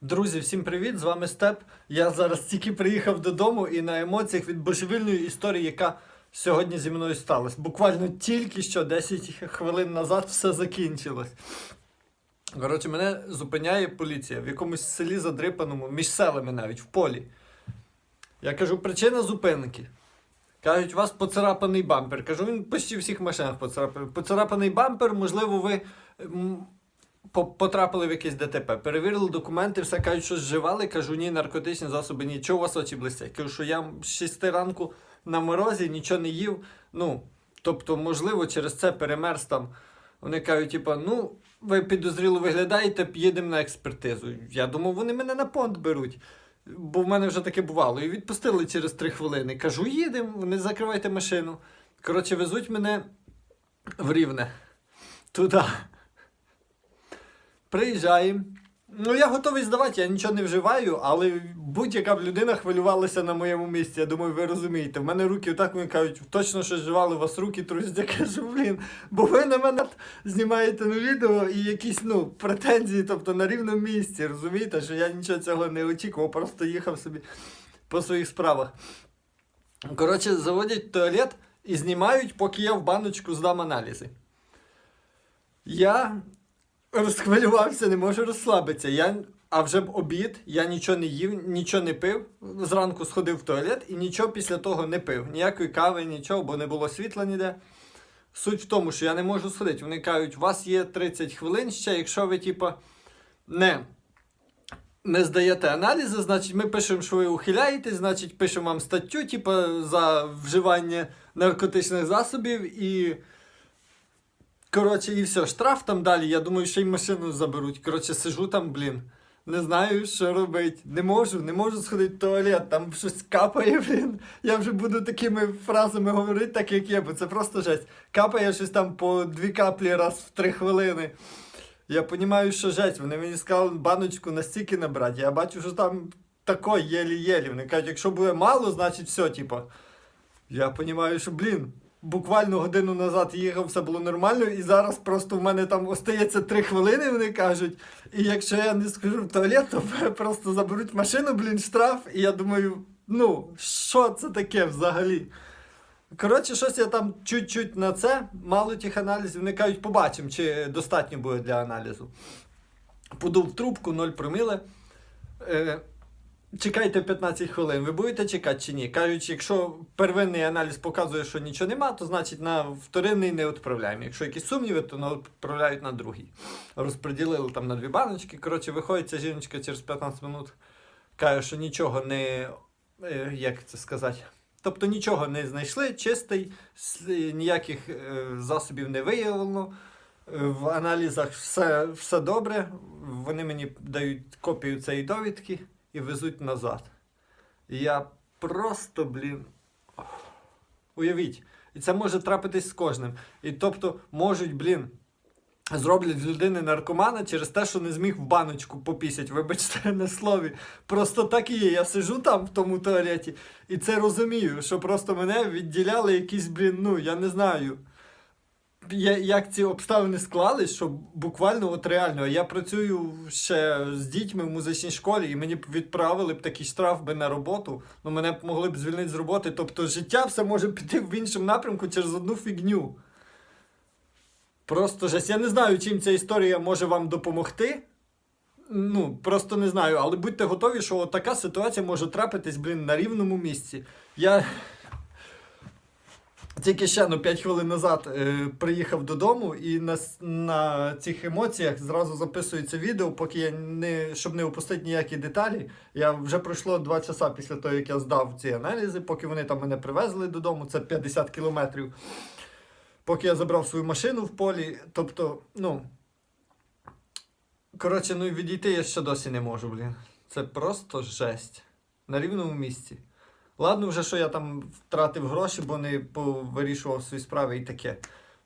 Друзі, всім привіт! З вами Степ. Я зараз тільки приїхав додому і на емоціях від божевільної історії, яка сьогодні зі мною сталася. Буквально тільки що 10 хвилин назад все закінчилось. Коротше, мене зупиняє поліція в якомусь селі задрипаному, між селами навіть в полі. Я кажу, причина зупинки. Кажуть, у вас поцарапаний бампер. Кажу, він почти в всіх машинах поцарапаний. Поцарапаний бампер, можливо, ви потрапили в якесь ДТП. Перевірили документи, все кажуть, що зживали. Кажу, ні, наркотичні засоби, нічого у вас очі блистять. Кажу, що я з 6 ранку на морозі нічого не їв. Ну, тобто, можливо, через це перемерз там. Вони кажуть, типа, ну, ви підозріло виглядаєте, їдемо на експертизу. Я думав, вони мене на понт беруть. Бо в мене вже таке бувало. І відпустили через 3 хвилини. Кажу, їдемо, вони закривайте машину. Коротше, везуть мене в рівне. Туди. Приїжджаємо. Ну, я готовий здавати, я нічого не вживаю, але будь-яка б людина хвилювалася на моєму місці. Я думаю, ви розумієте. В мене руки отак кажуть, точно що вживали, у вас руки трусять. Я кажу, блін, бо ви на мене знімаєте на відео і якісь ну, претензії, тобто на рівному місці, розумієте, що я нічого цього не очікував, просто їхав собі по своїх справах. Коротше, заводять туалет і знімають, поки я в баночку здам аналізи. Я розхвилювався, не можу розслабитися. Я, а вже б обід, я нічого не їв, нічого не пив. Зранку сходив в туалет і нічого після того не пив. Ніякої кави, нічого, бо не було світла ніде. Суть в тому, що я не можу сходити. Вони кажуть, у вас є 30 хвилин ще, якщо ви, типа, не, не здаєте аналізи, значить ми пишемо, що ви ухиляєтесь, значить пишемо вам статтю, типа, за вживання наркотичних засобів і. Коротше, і все, штраф там далі. Я думаю, ще й машину заберуть. Коротше, сижу там, блін. Не знаю, що робити. Не можу, не можу сходити в туалет, там щось капає, блін. Я вже буду такими фразами говорити, так як є, бо це просто жесть. Капає щось там по дві каплі раз в три хвилини. Я розумію, що жесть. Вони мені сказали баночку настільки набрати. Я бачу, що там тако єлі-єлі. Вони кажуть, якщо буде мало, значить все, типа. Я розумію, що, блін, буквально годину назад їхав, все було нормально, і зараз просто в мене там остається три хвилини, вони кажуть. І якщо я не скажу в туалет, то просто заберуть машину, блін, штраф. І я думаю, ну, що це таке взагалі? Коротше, щось я там чуть-чуть на це, мало тих аналізів. Вони кажуть, побачимо, чи достатньо буде для аналізу. Подув трубку, 0 проміли. Чекайте 15 хвилин, ви будете чекати чи ні? Кажуть, якщо первинний аналіз показує, що нічого нема, то значить на вторинний не відправляємо. Якщо якісь сумніви, то відправляють на другий. Розподілили там на дві баночки. Коротше, виходить ця жіночка через 15 минут, каже, що нічого не. е, Як це сказати? Тобто нічого не знайшли, чистий, ніяких е, засобів не виявлено. В аналізах все, все добре. Вони мені дають копію цієї довідки і везуть назад. І я просто, блін. Уявіть, і це може трапитись з кожним. І тобто можуть, блін, зроблять з людини наркомана через те, що не зміг в баночку попісять, вибачте, на слові. Просто так і є. Я сижу там в тому туалеті і це розумію, що просто мене відділяли якісь, блін, ну, я не знаю. Як ці обставини склались, що буквально от реально я працюю ще з дітьми в музичній школі, і мені б відправили б такий штраф би на роботу, ну мене б могли б звільнити з роботи. Тобто життя все може піти в іншому напрямку через одну фігню. Просто жесть. Я не знаю, чим ця історія може вам допомогти. Ну, просто не знаю, але будьте готові, що така ситуація може трапитись, блін, на рівному місці. Я. Тільки ще ну, 5 хвилин назад е, приїхав додому і на, на цих емоціях зразу записується відео, поки я не, щоб не опустити ніякі деталі. Я вже пройшло 2 часа після того, як я здав ці аналізи, поки вони там мене привезли додому, це 50 кілометрів. Поки я забрав свою машину в полі. Тобто, ну. Коротше, ну і відійти я ще досі не можу, блін. Це просто жесть. На рівному місці. Ладно, вже що я там втратив гроші, бо не вирішував свої справи і таке.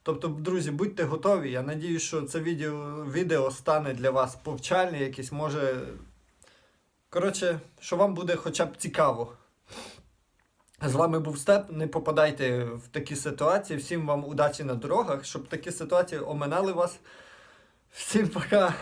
Тобто, друзі, будьте готові. Я надіюсь, що це відео, відео стане для вас повчальне, якесь може. Коротше, що вам буде хоча б цікаво. З вами був Степ. Не попадайте в такі ситуації. Всім вам удачі на дорогах, щоб такі ситуації оминали вас. Всім пока.